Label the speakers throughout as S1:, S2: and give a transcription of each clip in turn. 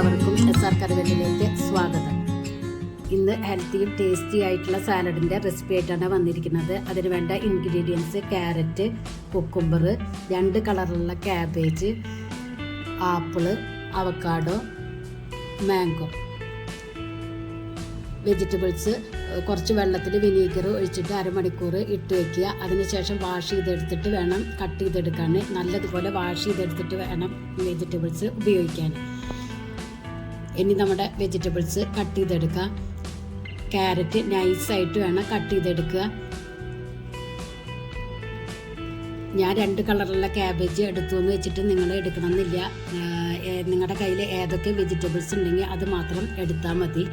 S1: എല്ലാവർക്കും S R കറിവേലിലേക്ക് സ്വാഗതം. ഇന്ന് ഹെൽത്തിയും ടേസ്റ്റി ആയിട്ടുള്ള സാലഡിന്റെ റെസിപ്പി ആയിട്ടാണ് വന്നിരിക്കുന്നത്. അതിന് വേണ്ട ഇൻഗ്രീഡിയൻസ് ക്യാരറ്റ് കുക്കുംബർ രണ്ട് കളറിലുള്ള cabbage apple avocado mango vegetables കുറച്ച് വെള്ളത്തിൽ വിനീഗർ ഒഴിച്ചിട്ട് അരമണിക്കൂർ ഇട്ട് വെക്കുക. അതിനുശേഷം വാഷ് ചെയ്തെടുത്തിട്ട് വേണം കട്ട് ചെയ്തെടുക്കാൻ. നല്ലതുപോലെ വാഷ് ചെയ്തെടുത്തിട്ട് വേണം വെജിറ്റബിൾസ് ഉപയോഗിക്കാൻ. ഇനി നമ്മുടെ വെജിറ്റബിൾസ് കട്ട് ചെയ്തെടുക്കുക ക്യാരറ്റ് നൈസായിട്ട് വേണം കട്ട് ചെയ്തെടുക്കുക. ഞാൻ രണ്ട് കളറുള്ള ക്യാബേജ് എടുത്തു എന്ന് വെച്ചിട്ട് നിങ്ങൾ എടുക്കണമെന്നില്ല. നിങ്ങളുടെ കയ്യിൽ ഏതൊക്കെ വെജിറ്റബിൾസ് ഉണ്ടെങ്കിൽ അത് മാത്രം എടുത്താൽ മതി.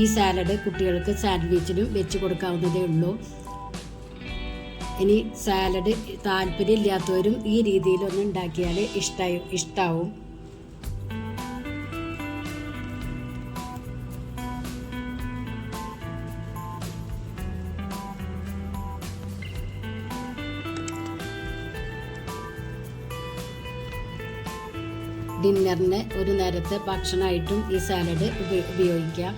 S1: ഈ സാലഡ് കുട്ടികൾക്ക് സാൻഡ്വിച്ചിനും വെച്ച് കൊടുക്കാവുന്നതേ ഉള്ളൂ. ഇനി സാലഡ് താല്പര്യമില്ലാത്തവരും ഈ രീതിയിലൊന്ന് ഉണ്ടാക്കിയാൽ ഇഷ്ടമായി ഇഷ്ടാവും. ഡിന്നറിന് ഒരു നേരത്തെ ഭക്ഷണമായിട്ടും ഈ സാലഡ് ഉപയോഗിക്കാം.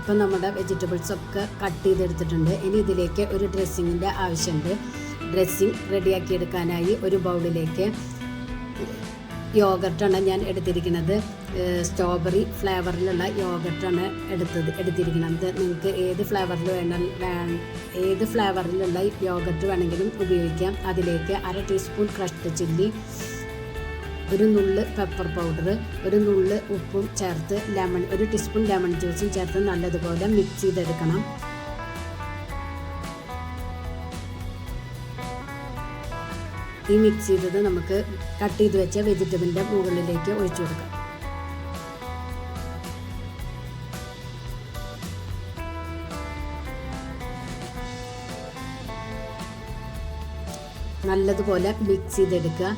S1: ഇപ്പം നമ്മുടെ വെജിറ്റബിൾസ് ഒക്കെ കട്ട് ചെയ്തെടുത്തിട്ടുണ്ട്. ഇനി ഇതിലേക്ക് ഒരു ഡ്രസ്സിങ്ങിന്റെ ആവശ്യമുണ്ട്. ഡ്രസ്സിങ് റെഡിയാക്കി എടുക്കാനായി ഒരു ബൗളിലേക്ക് യോഗർട്ടാണ് ഞാൻ എടുത്തിരിക്കുന്നത്. സ്ട്രോബെറി ഫ്ലേവറിലുള്ള യോഗർട്ടാണ് എടുത്തത് എടുത്തിരിക്കുന്നത്. നിങ്ങൾക്ക് ഏത് ഫ്ലേവറിൽ വേണം ഏത് ഫ്ലേവറിലുള്ള യോഗർട്ട് വേണമെങ്കിലും ഉപയോഗിക്കാം. അതിലേക്ക് അര ടീസ്പൂൺ ക്രഷ്ഡ് ചില്ലി ഒരു നുള്ള് പെപ്പർ പൗഡർ ഒരു നുള്ള് ഉപ്പും ചേർത്ത് ലെമൺ ഒരു ടീസ്പൂൺ ലെമൺ ജ്യൂസും ചേർത്ത് നല്ലതുപോലെ മിക്സ് ചെയ്തെടുക്കണം. ഈ മിക്സ് ചെയ്തത് നമുക്ക് കട്ട് ചെയ്ത് വെച്ച വെജിറ്റബിളിന്റെ മുകളിലേക്ക് ഒഴിച്ചു കൊടുക്കാം. നല്ലതുപോലെ മിക്സ് ചെയ്തെടുക്കുക.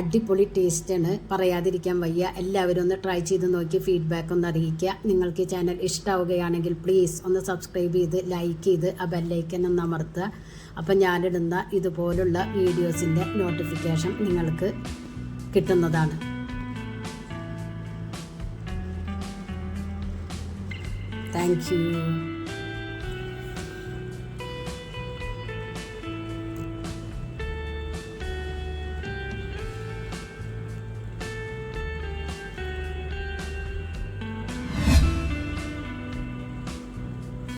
S1: അടിപൊളി ടേസ്റ്റാണ്. പറയാതിരിക്കാൻ വയ്യ. എല്ലാവരും ഒന്ന് ട്രൈ ചെയ്ത് നോക്കി ഫീഡ്ബാക്ക് ഒന്ന് അറിയിക്കുക. നിങ്ങൾക്ക് ചാനൽ ഇഷ്ടമാവുകയാണെങ്കിൽ പ്ലീസ് ഒന്ന് സബ്സ്ക്രൈബ് ചെയ്ത് ലൈക്ക് ചെയ്ത് ആ ബെല്ലൈക്കൻ ഒന്ന് അമർത്തുക. അപ്പം ഞാനിടുന്ന ഇതുപോലുള്ള വീഡിയോസിന്റെ നോട്ടിഫിക്കേഷൻ നിങ്ങൾക്ക് കിട്ടുന്നതാണ്. Thank you